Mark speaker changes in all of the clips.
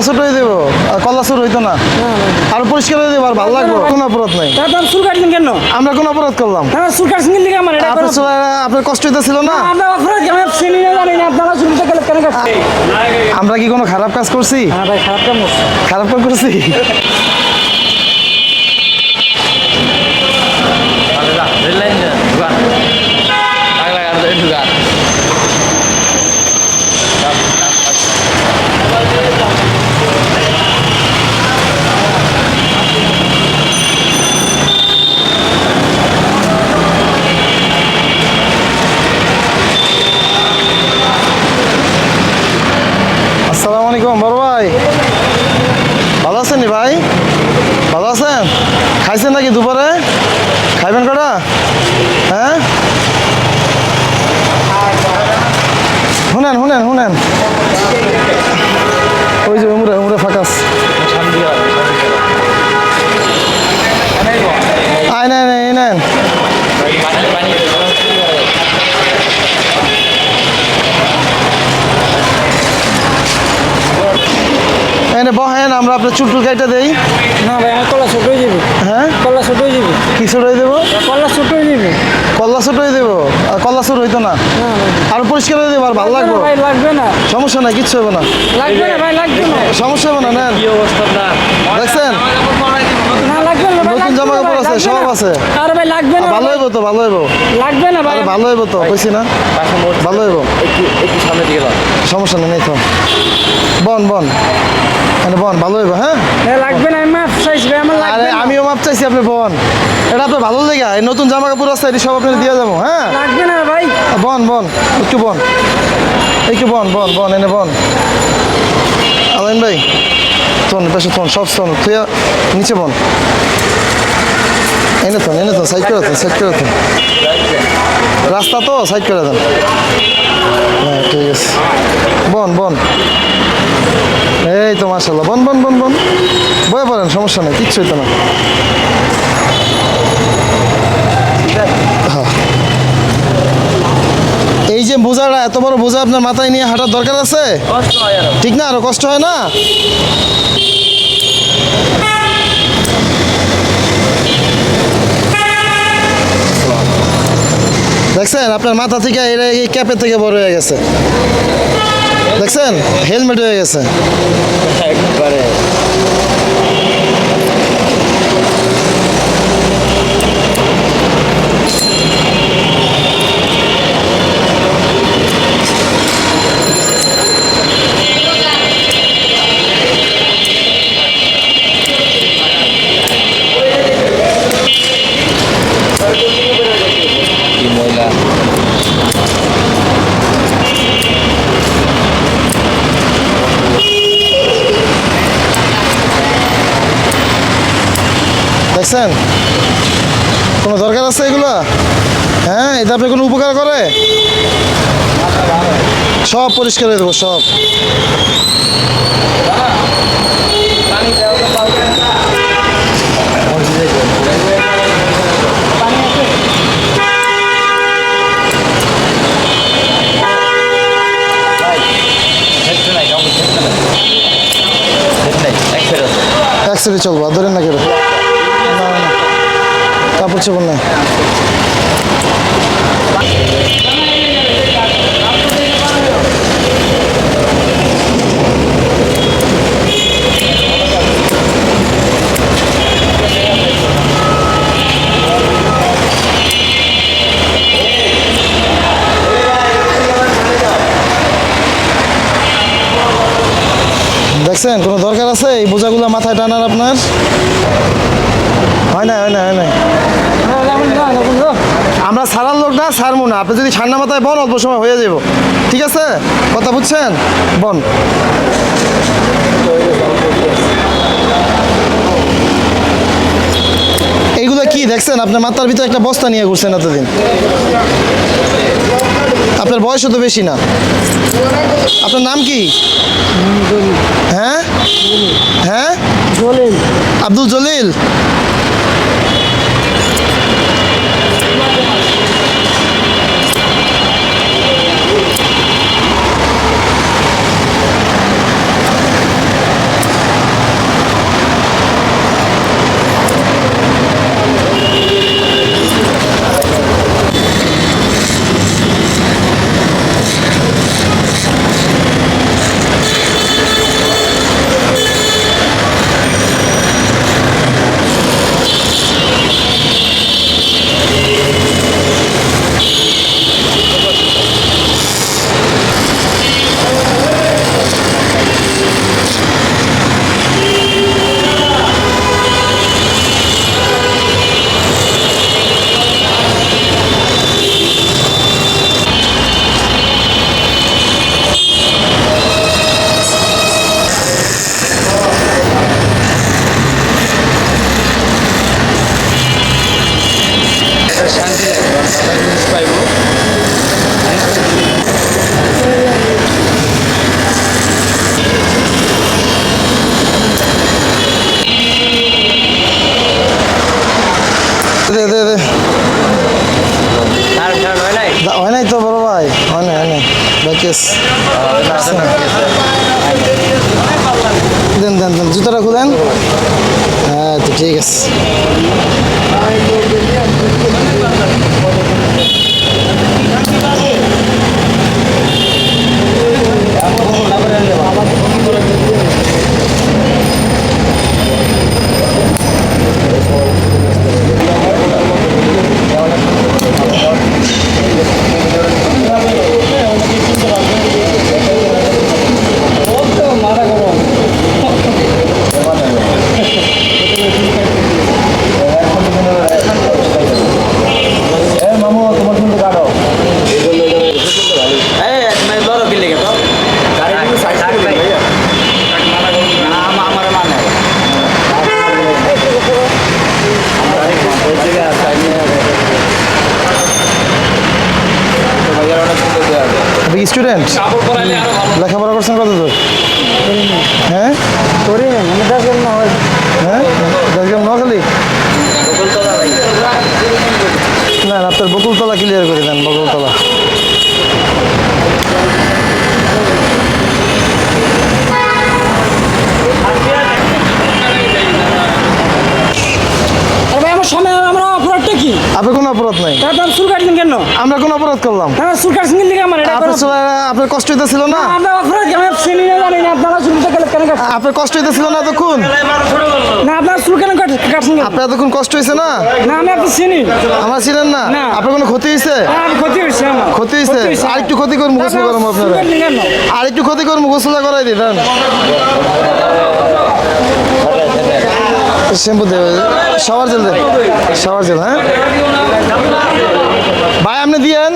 Speaker 1: কল্লা ছোট হয়ে দেবো আর কল্লা ছোট হইতো না। আর পরিষ্কার হয়ে দেবো আর ভালো লাগবে। কোনো অপরাধ নাই।
Speaker 2: চুল কাটছেন কেন?
Speaker 1: আমরা কোনো অপরাধ করলাম।
Speaker 2: আমার চুল কাটছেন লিখে আমার?
Speaker 1: আপনার কষ্ট হইতেছিল না?
Speaker 2: আমরা
Speaker 1: কি কোনো খারাপ কাজ করছি?
Speaker 2: হ্যাঁ খারাপ কাম করছে।
Speaker 1: খারাপ কাজ করছি
Speaker 3: রেল লাইন ঢুকান আগলা গাড়ি ঢুকান
Speaker 1: আসসালামু আলাইকুম বড় ভাই ভালো আছেন নি ভাই ভালো আছেন খাইছেন নাকি দুপুরে খাইবেন কটা হ্যাঁ শুনেন শুনেন শুনেন। ওই যে উমরে উমরে ফাঁকাস। আয় নেন এই নেন।
Speaker 3: পানি পানি
Speaker 1: এনে বহেন আমরা আপনার চুল টুল কাইটা দেই।
Speaker 2: না ভাই আমার কলা ছোট হয়ে যাবে।
Speaker 1: হ্যাঁ?
Speaker 2: কলা ছোট হয়ে যাবে।
Speaker 1: কি ছোট হয়ে দেবো
Speaker 2: কলা ছোট হয়ে যাবে।
Speaker 1: কল্লা ছোট হয়ে দেবো কল্লা হইতো না। আর পরিষ্কার হয়ে দেবো ভালো লাগবে
Speaker 2: ভাই লাগবে না।
Speaker 1: সমস্যা নাই কিচ্ছু হবে না।
Speaker 2: লাগবে না ভাই লাগবে না।
Speaker 1: সমস্যা হবে না নেন।
Speaker 3: কি অবস্থা আপনার?
Speaker 1: দেখছেন? নতুন জামা কাপড় আছে, সব আছে।
Speaker 2: আর ভাই লাগবে না
Speaker 1: ভালো হইব তো ভালো হইব।
Speaker 2: লাগবে না ভাই।
Speaker 1: ভালো হইব তো কইছি না। ভালো হইব।
Speaker 3: একটু একটু সামনে দিকে
Speaker 1: সমস্যা নেই নেই তো। বন বন। বন ভালো হইব হ্যাঁ?
Speaker 2: লাগবে না আমি মাপ চাইছি আমার
Speaker 1: আরে
Speaker 2: লাগবে না
Speaker 1: আমিও মাপ চাইছি আপনি বন। এটা আপনার ভালো লেগে এই নতুন জামা কাপড় আছে এটি সব আপনার দিয়ে যাব হ্যাঁ?
Speaker 2: লাগবে না ভাই।
Speaker 1: বন বন একটু বন। একটু বন বন বন এনে বন। আলাইন ভাই তোন পেশে তোন সব তোন তুই নিচে বন। এনে তোন এনে তোন সাইড করে দেন সাইড করে দেন। রাস্তা তো সাইড করে দেন। হ্যাঁ ঠিক আছে। বন বন। এই তো মাসাল্লাহ বন বন বন বন। বয়ে পড়েন সমস্যা নেই কিচ্ছু হইতো না। হ্যাঁ। এই যে বোঝাটা এত বড় বোঝা আপনার মাথায় নিয়ে হাঁটার দরকার আছে? ঠিক না আরও কষ্ট হয় না? দেখছেন আপনার মাথা থেকে এর এই ক্যাপের থেকে বড় হয়ে গেছে। দেখছেন হেলমেট হয়ে গেছে।
Speaker 3: একবারে।
Speaker 1: দেখছেন কোনো দরকার আছে এগুলো? হ্যাঁ এটা আপনি কোনো উপকার করে? সব পরিষ্কার হয়ে দেবো সব।
Speaker 3: এক
Speaker 1: সাইডে চলবো ধরেন না কেন? না। চোপড় নাই দেখছেন, কোনো দরকার আছে? এই বোঝাগুলো মাথায় টানার আপনার? হয় না হয় না হয় না আমরা সারার লোক না সারমু না। আপনি যদি ঠান্ডা মাথায় বন অল্প সময় হয়ে যাব ঠিক আছে? কথা বুঝছেন? বন এইগুলো কি দেখছেন? আপনার মাথার ভিতরে একটা বস্তা নিয়ে ঘুরছেন এতদিন। আপনার বয়সও তো বেশি না। আপনার নাম কি? হ্যাঁ? হ্যাঁ?
Speaker 2: জলিল।
Speaker 1: আব্দুল জলিল? কোনো অপরাধ করলাম।
Speaker 2: তারপর চুল কাটছেন কিন্তু আমার এটা
Speaker 1: আপনার ছোলা- আপনার কষ্ট হইতেছিল না?
Speaker 2: আমরা অপরাধ আমি চিনি না জানি না আপনারা চুলটা কেন কেন কাটছেন
Speaker 1: আপনার কষ্ট হইতেছিল না এতক্ষণ?
Speaker 2: না আপনারা চুল কেন কাট- কাটছেন?
Speaker 1: আপনার এতক্ষণ কষ্ট হয়েছে না?
Speaker 2: না আমি আপনি চিনি।
Speaker 1: আমার ছিলেন না?
Speaker 2: না।
Speaker 1: আপনার কোনো ক্ষতি হয়েছে
Speaker 2: না, আমি ক্ষতি হয়েছে আমার।
Speaker 1: ক্ষতি হয়েছে আর একটু ক্ষতি করব গোসল করব আপনারা। আর একটু ক্ষতি করব গোসলটা করাই দিই দেন শ্যাম্পু দেবে। শাওয়ার জেল দেন শাওয়ার জেল হ্যাঁ? ভাই আপনি দিয়েন।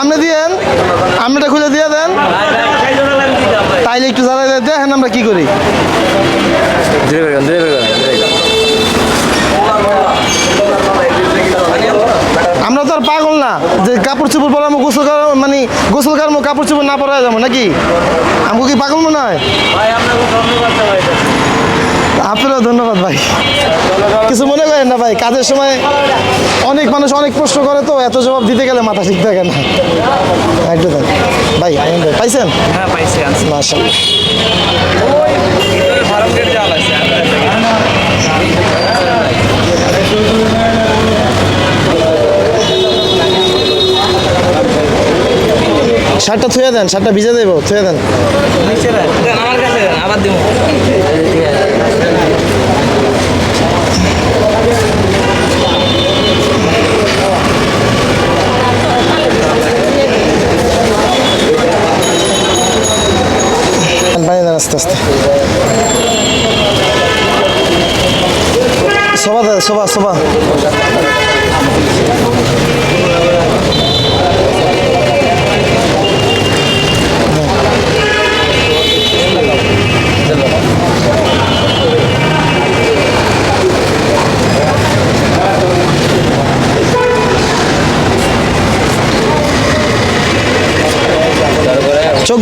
Speaker 1: আপনি দিয়েন। আপনিটা খুলে দিয়ে দেন। তাইলে একটু জ্বালাই দেখেন আমরা কি করি। আমরা তো আর পাগল না যে কাপড় চোপড় পরামো গোসল করা মানে গোসল কারমো কাপড় চোপড় না পরা যাব নাকি? আমাকে কি পাগল মনে হয়? আপনারও ধন্যবাদ ভাই। কিছু মনে করেন না ভাই কাজের সময় অনেক মানুষ অনেক প্রশ্ন করে তো এত জবাব দিতে গেলে মাথা ঠিক থাকে না। একটু ভাই আইন ভাই পাইছেন?
Speaker 3: হ্যাঁ পাইছি আনছি।
Speaker 1: মাশাআল্লাহ।
Speaker 3: জাল আছে
Speaker 1: শার্টটা থুয়ে দেন শার্টটা ভিজে দেবো থুয়ে দেন।
Speaker 3: আমার কাছে আবার দিব
Speaker 1: আস্তে আস্তে। সোবা দেন সোবা সোবা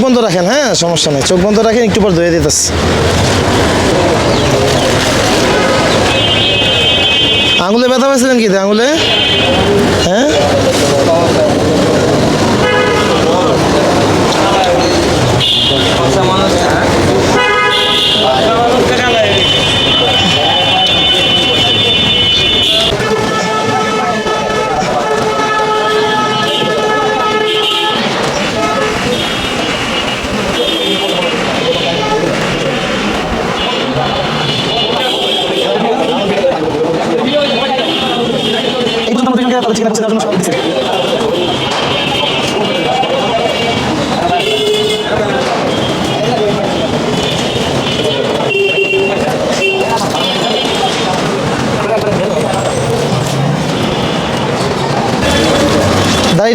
Speaker 1: বন্ধ রাখেন হ্যাঁ? সমস্যা নেই। চোখ বন্ধ রাখেন, একটু পর ধুয়ে দিতেছে। আঙুলে ব্যথা পাইছিলেন কি আঙুলে?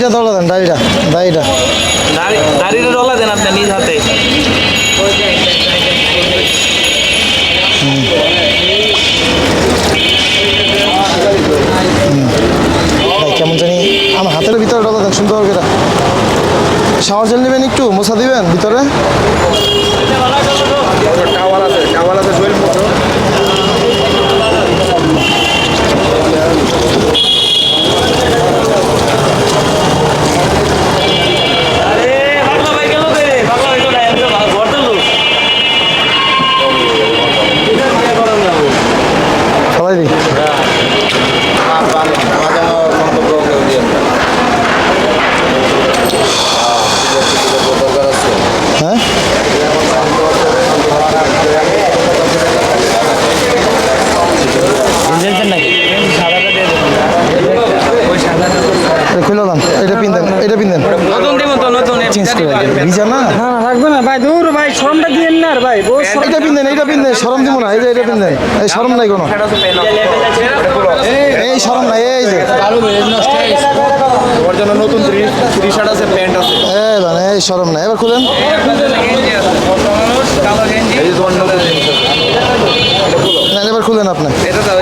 Speaker 1: দাড়িটা দলা দেন দাড়িটা দাড়িটা।
Speaker 3: দাড়িটা ডলা দেন আপনি নিজ হাতে।
Speaker 1: কেমন জানি আমার হাতের ভিতরে ডলা দেন সুন্দর করে। শাওয়ার জেল নেবেন একটু মোছা দিবেন ভিতরে?
Speaker 3: টাওয়াল আছে টাওয়াল আছে শরীর মতো আরে পাগলা ভাই গেল রে পাগলা ভাই গেল ঘর দিল
Speaker 2: লাগবে না ভাই দূর ভাই শরমটা দিয়েন না আর ভাই বহু শরম
Speaker 1: এটা পিনদেন এইটা পিনদেন শরম দিব না এই যে এটা পিনদেন এই শরম নাই কোনো এই শরম যে
Speaker 3: ওর জন্য নতুন টি শার্ট আছে প্যান্ট আছে।
Speaker 1: এই শরম নাই এবার খুলেন। না এবার খুলেন আপনি।
Speaker 3: এটা দাও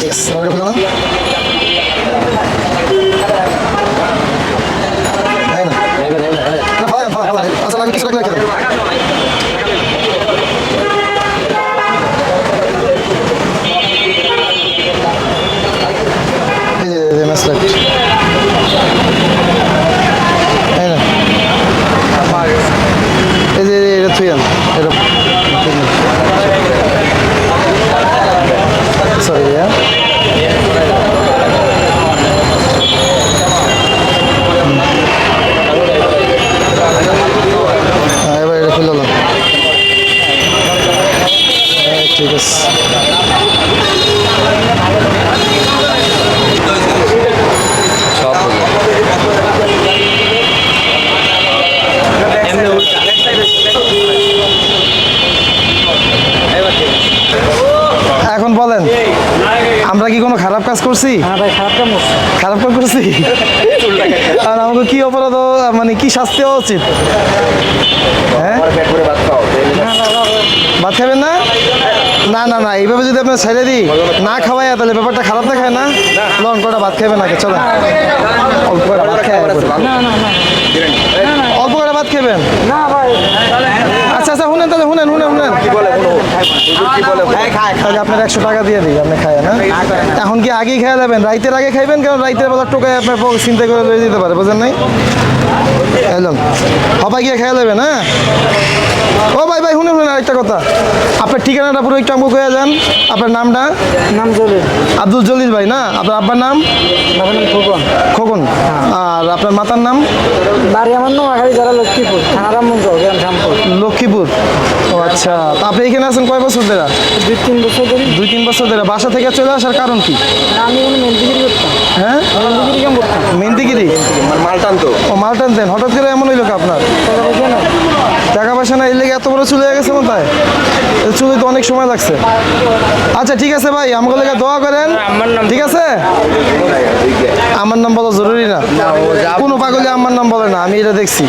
Speaker 1: ঠিক আছে এবার খুলে না এই না। না, ফালান, ফালান, ফালান। আচ্ছা, লাগে, কিছু লাগলে রেখে দেন। এই যে, এই যে, ম্যাচ লাইট। এই না। এই যে, এই যে, এটা থুইয়ান এটা সরি হ্যাঁ হ্যাঁ, এবার এটা খুলে দিলাম হ্যাঁ, ঠিক আছে এখন বলেন আমরা কি কোনো খারাপ কাজ করছি?
Speaker 2: হ্যাঁ খারাপ কাম করছে।
Speaker 1: খারাপ কাজ করছি? আর আমাকে কি অপরাধ মানে কি শাস্তি হওয়া উচিত? হ্যাঁ?
Speaker 3: ভাত
Speaker 1: খাবেন না? না না না এইভাবে যদি আপনার ছেড়ে দিই না খাওয়াই তাহলে ব্যাপারটা খারাপ দেখায় না? লন কটা ভাত খাবেন আগে চলো অল্প করে ভাত খাই অল্প করে ভাত খাবেন
Speaker 2: না ভাই।
Speaker 1: আচ্ছা আচ্ছা শুনেন তাহলে শুনেন শুনেন শুনেন।
Speaker 3: কি বলে কি বলে
Speaker 1: তাহলে আপনার একশো টাকা দিয়ে দিই আপনি খায় না? এখন কি আগেই খেয়ে যাবেন? রাইতের আগে খাইবেন? কারণ রাইতের বেলা টোকায় আপনার চিন্তা করে লয়ে দিতে পারে বুঝেন নাই? এলাম। হবাই গিয়ে খেয়ে যাবেন হ্যাঁ? ও ভাই ভাই শুনে শুনেন আরেকটা কথা। আপনার ঠিকানাটা পুরো একটু আমাকে কয়ে যান। আপনার নামটা?
Speaker 2: নাম জলিল।
Speaker 1: আব্দুল জলিল ভাই না? আপনার আব্বার নাম?
Speaker 2: বাবার নাম ফুকন
Speaker 1: খোকন। আর আপনার মাতার নাম?
Speaker 2: বাড়ি আমার নোয়াখালী লক্ষ্মীপুর থানা গ্রাম শ্যামপুর।
Speaker 1: লক্ষ্মীপুর। আচ্ছা তা আপনি এখানে আছেন কয় বছর ধরে?
Speaker 2: দুই তিন বছর ধরে।
Speaker 1: দুই তিন বছর ধরে। বাসা থেকে চলে আসার কারণ কি?
Speaker 2: আমি করতাম।
Speaker 1: হ্যাঁ?
Speaker 2: মেন্দিগিরি কেমন করতাম?
Speaker 1: মেন্দিগিরি
Speaker 3: মানে মাল টানতো।
Speaker 1: ও মাল টানতেন। হঠাৎ করে এমন হইল কি আপনার?
Speaker 2: টাকা পয়সা না
Speaker 1: লেগে এত বড় চলে গেছে কোথায় চুলে তো অনেক সময় লাগছে। আচ্ছা ঠিক আছে ভাই আমাকে লেগে দোয়া করেন। ঠিক আছে? আমার নাম বলা। জরুরি না। কোনো পাগলে আমার নাম বলে না আমি এটা দেখছি।